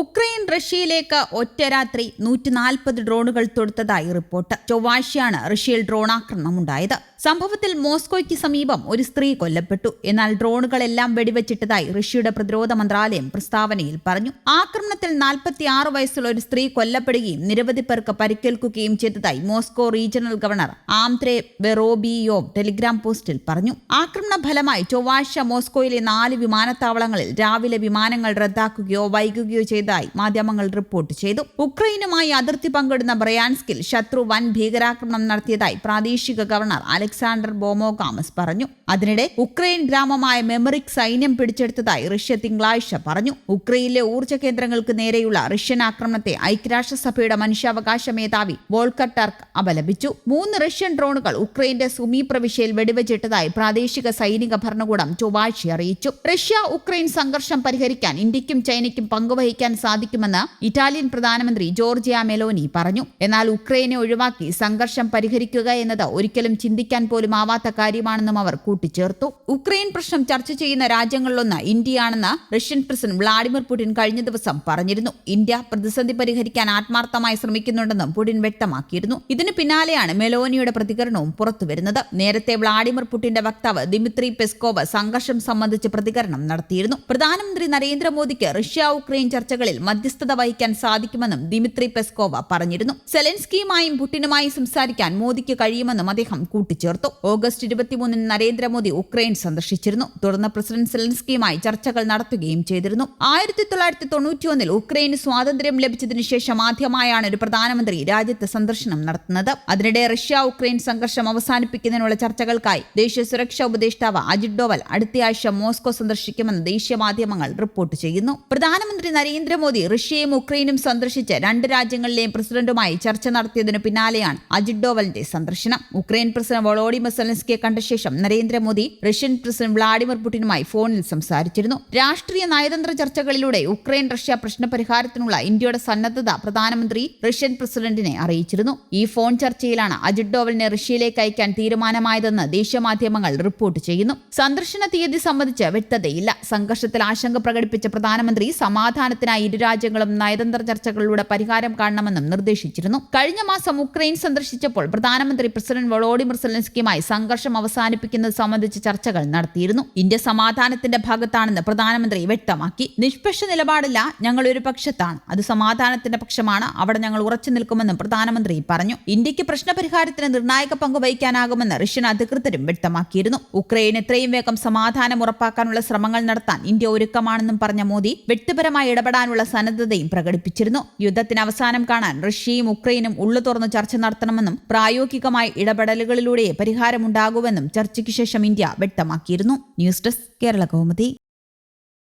Ukraine റഷ്യയിലേക്ക് ഒറ്റ രാത്രി നൂറ്റി നാൽപ്പത് ഡ്രോണുകൾ തൊടുത്തതായി റിപ്പോർട്ട്. ചൊവ്വാഴ്ചയാണ് റഷ്യയിൽ ഉണ്ടായത് സംഭവത്തിൽ മോസ്കോയ്ക്ക് സമീപം ഒരു സ്ത്രീ കൊല്ലപ്പെട്ടു. എന്നാൽ ഡ്രോണുകളെല്ലാം വെടിവെച്ചിട്ടതായി റഷ്യയുടെ പ്രതിരോധ മന്ത്രാലയം പ്രസ്താവനയിൽ പറഞ്ഞു. ആക്രമണത്തിൽ നാൽപ്പത്തിയാറ് വയസ്സുള്ള ഒരു സ്ത്രീ കൊല്ലപ്പെടുകയും നിരവധി പേർക്ക് പരിക്കേൽക്കുകയും ചെയ്തതായി Moscow regional governor Andrei Vorobyov Telegram പോസ്റ്റിൽ പറഞ്ഞു. ആക്രമണ ഫലമായി ചൊവ്വാഴ്ച മോസ്കോയിലെ നാല് വിമാനത്താവളങ്ങളിൽ രാവിലെ വിമാനങ്ങൾ റദ്ദാക്കുകയോ വൈകുകയോ ചെയ്തതായി മാധ്യമങ്ങൾ റിപ്പോർട്ട് ചെയ്തു. ഉക്രൈനുമായി അതിർത്തി പങ്കിടുന്ന ബ്രയാൻസ്കിൽ ശത്രു വൻ ഭീകരാക്രമണം നടത്തിയതായി പ്രാദേശിക ഗവർണർ അലക്സാണ്ടർ ബോമോഗാമസ് പറഞ്ഞു. അതിനിടെ ഉക്രൈൻ ഗ്രാമമായ മെമറിക് സൈന്യം പിടിച്ചെടുത്തതായി റഷ്യ തിങ്കളാഴ്ച പറഞ്ഞു. ഉക്രൈനിലെ ഊർജ കേന്ദ്രങ്ങൾക്ക് നേരെയുള്ള റഷ്യൻ ആക്രമണത്തെ ഐക്യരാഷ്ട്രസഭയുടെ മനുഷ്യാവകാശ മേധാവി വോൾക്കർ ടർക്ക് അപലപിച്ചു. മൂന്ന് റഷ്യൻ ഡ്രോണുകൾ ഉക്രൈന്റെ സുമി പ്രവിശ്യയിൽ വെടിവെച്ചിട്ടതായി പ്രാദേശിക സൈനിക ഭരണകൂടം ചൊവ്വാഴ്ച അറിയിച്ചു. റഷ്യ ഉക്രൈൻ സംഘർഷം പരിഹരിക്കാൻ ഇന്ത്യക്കും ചൈനയ്ക്കും പങ്കുവഹിക്കാൻ സാധിക്കുമെന്ന് ഇറ്റാലിയൻ പ്രധാനമന്ത്രി ജോർജിയ മെലോനി പറഞ്ഞു. എന്നാൽ ഉക്രൈനെ ഒഴിവാക്കി സംഘർഷം പരിഹരിക്കുക എന്നത് ഒരിക്കലും ചിന്തിക്കാൻ പോലും ആവാത്ത കാര്യമാണെന്നും അവർ കൂട്ടിച്ചേർത്തു. ഉക്രൈൻ പ്രശ്നം ചർച്ച ചെയ്യുന്ന രാജ്യങ്ങളിലൊന്ന് ഇന്ത്യയാണെന്ന് റഷ്യൻ പ്രസിഡന്റ് വ്ളാഡിമിർ പുടിൻ കഴിഞ്ഞ ദിവസം പറഞ്ഞിരുന്നു. ഇന്ത്യ പ്രതിസന്ധി പരിഹരിക്കാൻ ആത്മാർത്ഥമായി ശ്രമിക്കുന്നുണ്ടെന്നും പുടിൻ വ്യക്തമാക്കിയിരുന്നു. ഇതിനു പിന്നാലെയാണ് മെലോനിയുടെ പ്രതികരണവും പുറത്തുവരുന്നത്. നേരത്തെ വ്ളാഡിമിർ പുടിന്റെ വക്താവ് ദിമിത്രി പെസ്കോവ് സംഘർഷം സംബന്ധിച്ച് പ്രതികരണം നടത്തിയിരുന്നു. പ്രധാനമന്ത്രി നരേന്ദ്രമോദിക്ക് റഷ്യ ഉക്രൈൻ ചർച്ചകളിൽ മധ്യസ്ഥത വഹിക്കാൻ സാധിക്കുമെന്നും ദിമിത്രി പെസ്കോവ പറഞ്ഞിരുന്നു. സെലൻസ്കിയുമായും പുടിനുമായും സംസാരിക്കാൻ മോദിക്ക് കഴിയുമെന്നും അദ്ദേഹം കൂട്ടിച്ചേർത്തു. ഓഗസ്റ്റ് ഇരുപത്തിമൂന്നിന് നരേന്ദ്രമോദി ഉക്രൈൻ സന്ദർശിച്ചിരുന്നു. തുടർന്ന് പ്രസിഡന്റ് സെലൻസ്കിയുമായി ചർച്ചകൾ നടത്തുകയും ചെയ്തിരുന്നു. ആയിരത്തി തൊള്ളായിരത്തി തൊണ്ണൂറ്റിയൊന്നിൽ ഉക്രൈന് സ്വാതന്ത്ര്യം ലഭിച്ചതിനു ശേഷം ആദ്യമായാണ് ഒരു പ്രധാനമന്ത്രി രാജ്യത്ത് സന്ദർശനം നടത്തുന്നത്. അതിനിടെ റഷ്യ ഉക്രൈൻ സംഘർഷം അവസാനിപ്പിക്കുന്നതിനുള്ള ചർച്ചകൾക്കായി ദേശീയ സുരക്ഷാ ഉപദേഷ്ടാവ് അജിത് ഡോവൽ അടുത്തയാഴ്ച മോസ്കോ സന്ദർശിക്കുമെന്ന് ദേശീയ മാധ്യമങ്ങൾ റിപ്പോർട്ട് ചെയ്യുന്നു. പ്രധാനമന്ത്രി നരേന്ദ്രമോദി റഷ്യയും ഉക്രൈനും സന്ദർശിച്ച് രണ്ട് രാജ്യങ്ങളിലെയും പ്രസിഡന്റുമായി ചർച്ച നടത്തിയതിനു പിന്നാലെയാണ് അജിത് ഡോവലിന്റെ സന്ദർശനം. ഉക്രൈൻ പ്രസിഡന്റ് വോളോഡിമർ സെലൻസ്കിയെ കണ്ട ശേഷം നരേന്ദ്രമോദി റഷ്യൻ പ്രസിഡന്റ് വ്ളാഡിമിർ പുടിനുമായി ഫോണിൽ സംസാരിച്ചിരുന്നു. രാഷ്ട്രീയ നയതന്ത്ര ചർച്ചകളിലൂടെ ഉക്രൈൻ റഷ്യ പ്രശ്ന പരിഹാരത്തിനുള്ള ഇന്ത്യയുടെ സന്നദ്ധത പ്രധാനമന്ത്രി റഷ്യൻ പ്രസിഡന്റിനെ അറിയിച്ചിരുന്നു. ഈ ഫോൺ ചർച്ചയിലാണ് അജിത് ഡോവലിനെ റഷ്യയിലേക്ക് അയക്കാൻ തീരുമാനമായതെന്ന് ദേശീയ മാധ്യമങ്ങൾ റിപ്പോർട്ട് ചെയ്യുന്നു. സന്ദർശന തീയതി സംബന്ധിച്ച് വ്യക്തതയില്ല. സംഘർഷത്തിൽ ആശങ്ക പ്രകടിപ്പിച്ച പ്രധാനമന്ത്രി സമാധാനത്തിനായി ഇരു രാജ്യങ്ങളും നയതന്ത്ര ചർച്ചകളിലൂടെ പരിഹാരം കാണണമെന്നും നിർദ്ദേശിച്ചിരുന്നു. കഴിഞ്ഞ മാസം ഉക്രൈൻ സന്ദർശിച്ചപ്പോൾ പ്രധാനമന്ത്രി പ്രസിഡന്റ് വൊളോഡിമിർ സെലൻസ്കിയുമായി സംഘർഷം അവസാനിപ്പിക്കുന്നത് സംബന്ധിച്ച് ചർച്ചകൾ നടത്തിയിരുന്നു. ഇന്ത്യ സമാധാനത്തിന്റെ ഭാഗത്താണെന്ന് പ്രധാനമന്ത്രി വ്യക്തമാക്കി. നിഷ്പക്ഷ നിലപാടില്ല ഞങ്ങൾ ഒരു പക്ഷത്താണ്. അത് സമാധാനത്തിന്റെ പക്ഷമാണ്. അവിടെ ഞങ്ങൾ ഉറച്ചു നിൽക്കുമെന്നും പ്രധാനമന്ത്രി പറഞ്ഞു. ഇന്ത്യയ്ക്ക് പ്രശ്നപരിഹാരത്തിന് നിർണായക പങ്ക് വഹിക്കാനാകുമെന്ന് റഷ്യൻ അധികൃതരും വ്യക്തമാക്കിയിരുന്നു. ഉക്രൈൻ എത്രയും വേഗം സമാധാനം ഉറപ്പാക്കാനുള്ള ശ്രമങ്ങൾ നടത്താൻ ഇന്ത്യ ഒരുക്കമാണെന്നും പറഞ്ഞ മോദി വ്യക്തിപരമായി ഇടപെടാനുള്ള സന്നദ്ധതയും പ്രകടിപ്പിച്ചിരുന്നു. യുദ്ധത്തിന് അവസാനം കാണാൻ റഷ്യയും ഉക്രൈനും ഉള്ളു തുറന്ന് ചർച്ച നടത്തണമെന്നും പ്രായോഗികമായി ഇടപെടലുകളിലൂടെ പരിഹാരമുണ്ടാകുമെന്നും ചർച്ചയ്ക്ക് ശേഷം ഇന്ത്യ വ്യക്തമാക്കിയിരുന്നു. News desk Kerala Kaumudi.